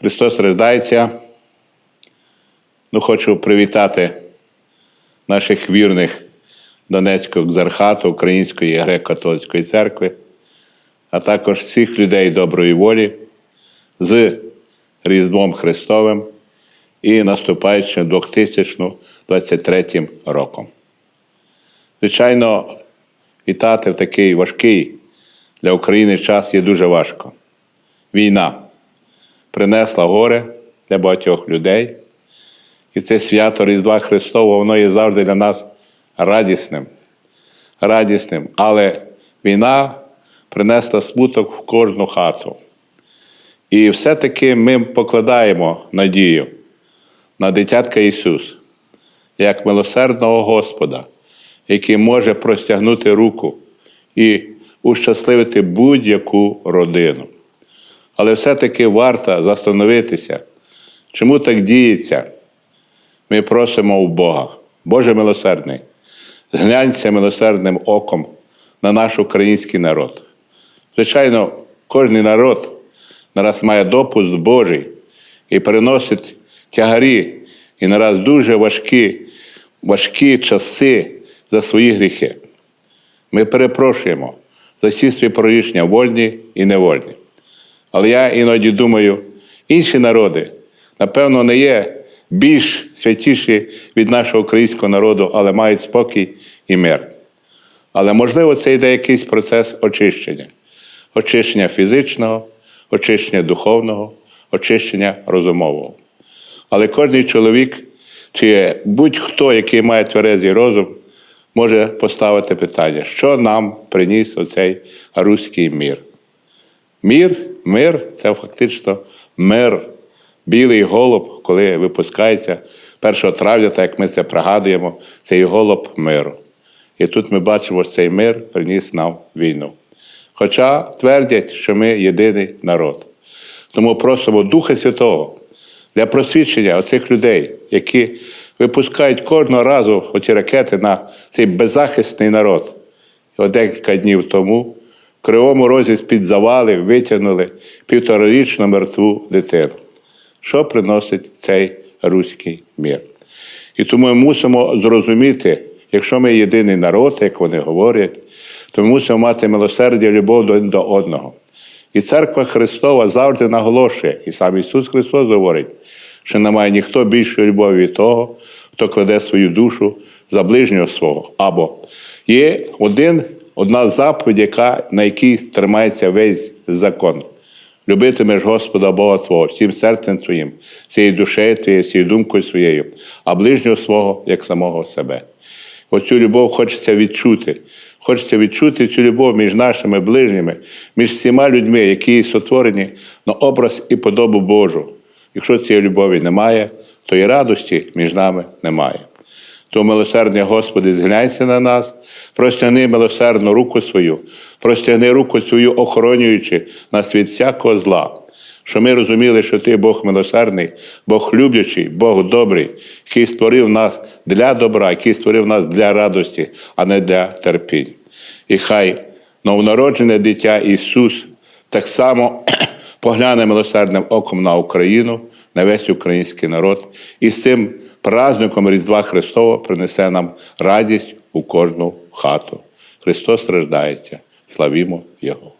Христос рождається. Ну, хочу привітати наших вірних Донецького екзархату Української греко-католицької церкви, а також всіх людей доброї волі з Різдвом Христовим і наступаючим 2023 роком. Звичайно, вітати в такий важкий для України час є дуже важко. Війна принесла горе для багатьох людей. І це свято Різдва Христового, воно є завжди для нас радісним. Радісним. Але війна принесла смуток в кожну хату. І все-таки ми покладаємо надію на дитятка Ісус, як милосердного Господа, який може простягнути руку і ущасливити будь-яку родину. Але все-таки варто застановитися, чому так діється. Ми просимо у Бога, Боже милосердний, зглянься милосердним оком на наш український народ. Звичайно, кожен народ нараз має допуск Божий і переносить тягарі і нараз дуже важкі, важкі часи за свої гріхи. Ми перепрошуємо за всі свої прорішення, вольні і невольні. Але я іноді думаю, інші народи, напевно, не є більш святіші від нашого українського народу, але мають спокій і мир. Але можливо, це йде якийсь процес очищення, очищення фізичного, очищення духовного, очищення розумового. Але кожен чоловік, чи будь-хто, який має тверезий розум, може поставити питання, що нам приніс оцей руський мір. Мір, мир це фактично мир. Білий голуб, коли випускається 1 травня, так як ми це пригадуємо, цей голуб миру. І тут ми бачимо, що цей мир приніс нам війну. Хоча твердять, що ми єдиний народ. Тому просимо Духа Святого для просвідчення оцих людей, які випускають кожного разу оці ракети на цей беззахисний народ. І декілька днів тому Кривому Розі з-під завали витягнули півторарічну мертву дитину. Що приносить цей руський мір? І тому ми мусимо зрозуміти, якщо ми єдиний народ, як вони говорять, то ми мусимо мати милосердя любов до, до одного. І церква Христова завжди наголошує, і сам Ісус Христос говорить, що немає ніхто більшої любові від того, хто кладе свою душу за ближнього свого. Або є один, одна заповідь, яка, на якій тримається весь закон. Любитимеш Господа Бога Твого всім серцем твоїм, всією душею твоєю, всією думкою своєю, а ближнього свого як самого себе. Оцю любов хочеться відчути. Хочеться відчути цю любов між нашими ближніми, між всіма людьми, які сотворені на образ і подобу Божу. Якщо цієї любові немає, то і радості між нами немає. То милосердний Господи, зглянься на нас, простягни милосердну руку свою, простягни руку свою, охоронюючи нас від всякого зла, що ми розуміли, що Ти Бог милосердний, Бог люблячий, Бог добрий, який створив нас для добра, який створив нас для радості, а не для терпінь. І хай новонароджене дитя Ісус так само погляне милосердним оком на Україну, на весь український народ, і з цим праздником Різдва Христова принесе нам радість у кожну хату. Христос страждається, славімо Його.